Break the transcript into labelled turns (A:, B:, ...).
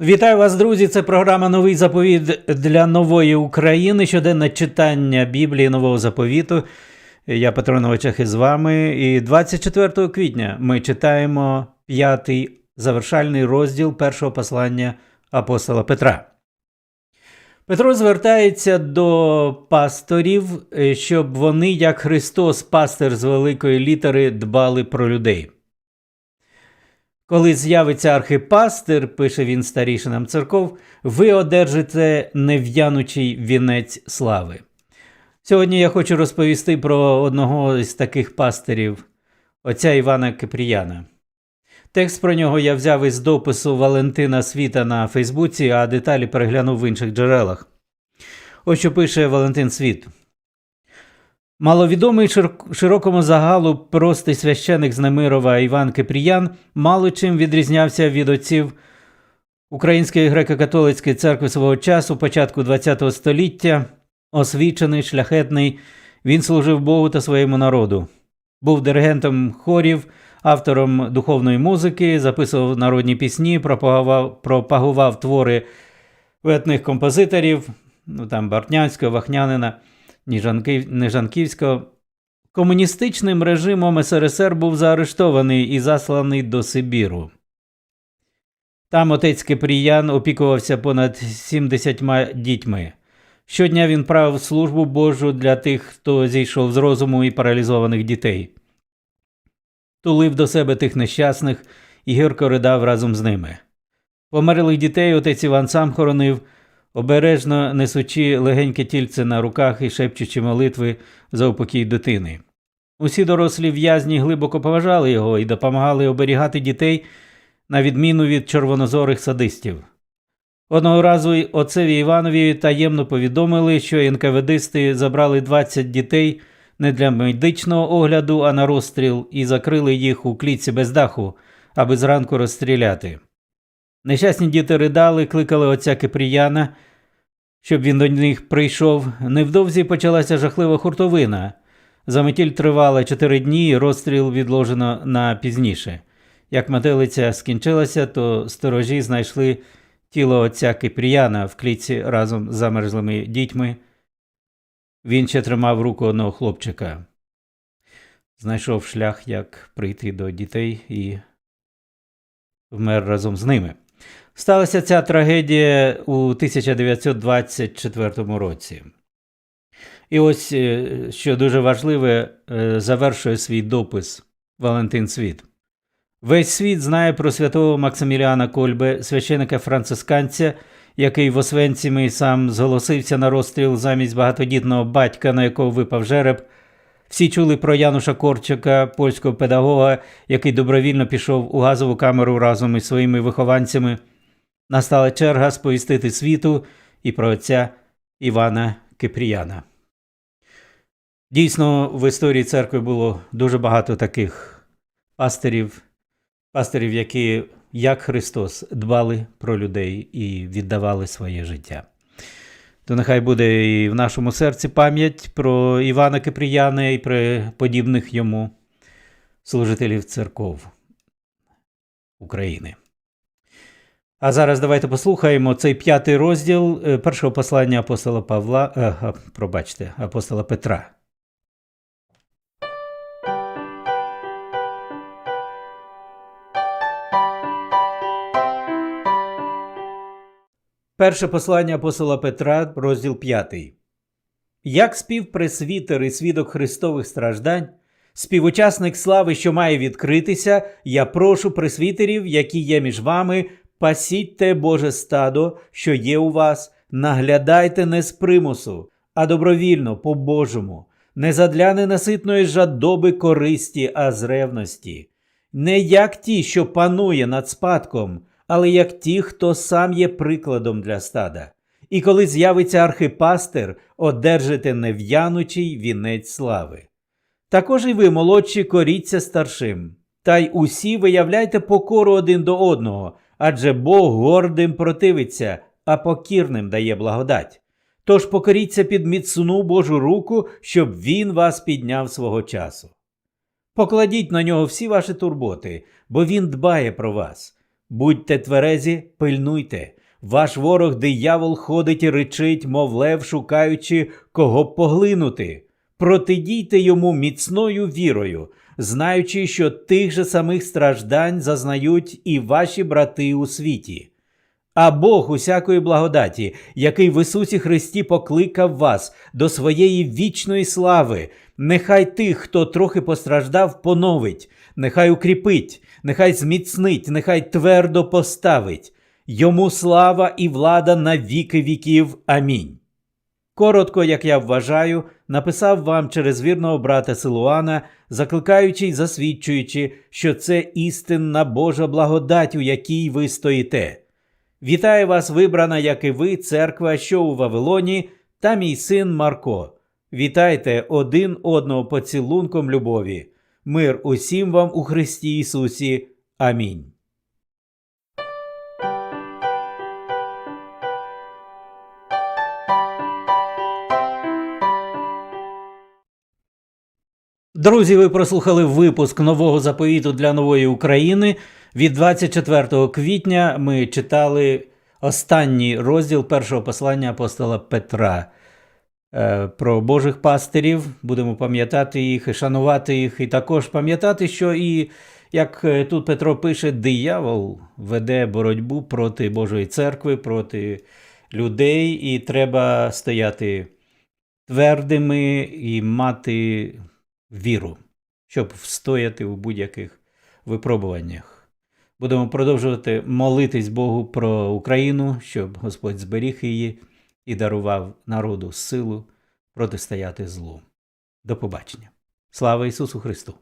A: Вітаю вас, друзі! Це програма Новий заповіт для нової України. Щоденне читання Біблії Нового заповіту. Я Петро Новичах із вами. І 24 квітня ми читаємо п'ятий завершальний розділ першого послання апостола Петра. Петро звертається до пасторів, щоб вони, як Христос, пастир з великої літери, дбали про людей. Коли з'явиться архипастир, пише він старішинам церков, ви одержите нев'янучий вінець слави. Сьогодні я хочу розповісти про одного з таких пастирів, отця Івана Кипріяна. Текст про нього я взяв із допису Валентина Світа на Фейсбуці, а деталі переглянув в інших джерелах. Ось що пише Валентин Світ. Маловідомий широкому загалу простий священик з Немирова Іван Кипріян мало чим відрізнявся від отців Української греко-католицької церкви свого часу, початку ХХ століття, освічений, шляхетний, він служив Богу та своєму народу. Був диригентом хорів, автором духовної музики, записував народні пісні, пропагував, пропагував твори ветних композиторів, ну там Бартнянського, Вахнянина. Нежанківського. Комуністичним режимом СРСР був заарештований і засланий до Сибіру. Там отець Кипріян опікувався понад 70 дітьми. Щодня він правив службу Божу для тих, хто зійшов з розуму і паралізованих дітей. Тулив до себе тих нещасних і гірко ридав разом з ними. Померлих дітей отець Іван сам хоронив, обережно несучи легеньке тільце на руках і шепчучи молитви за упокій дитини. Усі дорослі в'язні глибоко поважали його і допомагали оберігати дітей на відміну від червонозорих садистів. Одного разу отцеві Іванові таємно повідомили, що НКВДисти забрали 20 дітей не для медичного огляду, а на розстріл і закрили їх у клітці без даху, аби зранку розстріляти. Нещасні діти ридали, кликали отця Кипріяна, щоб він до них прийшов. Невдовзі почалася жахлива хуртовина. Заметіль тривала чотири дні, і розстріл відложено на пізніше. Як метелиця скінчилася, то сторожі знайшли тіло отця Кипріяна в клітці разом з замерзлими дітьми. Він ще тримав руку одного хлопчика. Знайшов шлях, як прийти до дітей і вмер разом з ними. Сталася ця трагедія у 1924 році. І ось, е, що дуже важливе, е, завершує свій допис Валентин Світ. Весь світ знає про святого Максиміліана Кольбе, священика францисканця, який в Освенцімі сам зголосився на розстріл замість багатодітного батька, на якого випав жереб. Всі чули про Януша Корчика, польського педагога, який добровільно пішов у газову камеру разом із своїми вихованцями. Настала черга сповістити світу і про отця Івана Кипріяна. Дійсно, в історії церкви було дуже багато таких пастирів, пастирів, які, як Христос, дбали про людей і віддавали своє життя. То нехай буде і в нашому серці пам'ять про Івана Кипріяна і про подібних йому служителів церков України. А зараз давайте послухаємо цей п'ятий розділ е, першого послання апостола Павла, е, пробачте, апостола Петра. Перше послання апостола Петра, розділ 5. Як співпресвітер і свідок Христових страждань, співучасник слави, що має відкритися, я прошу пресвітерів, які є між вами, пасіть Боже стадо, що є у вас, наглядайте не з примусу, а добровільно, по-божому, не задля ненаситної жадоби користі, а з ревності, не як ті, що панує над спадком, але як ті, хто сам є прикладом для стада. І коли з'явиться архипастир, одержите нев'янучий вінець слави. Також і ви, молодші, коріться старшим, та й усі виявляйте покору один до одного, адже Бог гордим противиться, а покірним дає благодать. Тож покоріться під міцну Божу руку, щоб він вас підняв свого часу. Покладіть на нього всі ваші турботи, бо він дбає про вас. Будьте тверезі, пильнуйте. Ваш ворог диявол ходить і ричить, мов лев, шукаючи, кого б поглинути. Протидійте йому міцною вірою, знаючи, що тих же самих страждань зазнають і ваші брати у світі. А Бог усякої благодаті, який в Ісусі Христі покликав вас до своєї вічної слави, нехай тих, хто трохи постраждав, поновить, нехай укріпить, нехай зміцнить, нехай твердо поставить. Йому слава і влада на віки віків. Амінь. Коротко, як я вважаю, написав вам через вірного брата Силуана, закликаючи й засвідчуючи, що це істинна Божа благодать, у якій ви стоїте. Вітаю вас, вибрана, як і ви, церква, що у Вавилоні, та мій син Марко. Вітайте один одного поцілунком любові. Мир усім вам у Христі Ісусі. Амінь. Друзі, ви прослухали випуск нового заповіту для нової України. Від 24 квітня ми читали останній розділ першого послання апостола Петра е, про Божих пастирів. Будемо пам'ятати їх і шанувати їх, і також пам'ятати, що і як е, тут Петро пише, диявол веде боротьбу проти Божої церкви, проти людей, і треба стояти твердими і мати віру, щоб встояти у будь-яких випробуваннях. Будемо продовжувати молитись Богу про Україну, щоб Господь зберіг її і дарував народу силу протистояти злу. До побачення. Слава Ісусу Христу!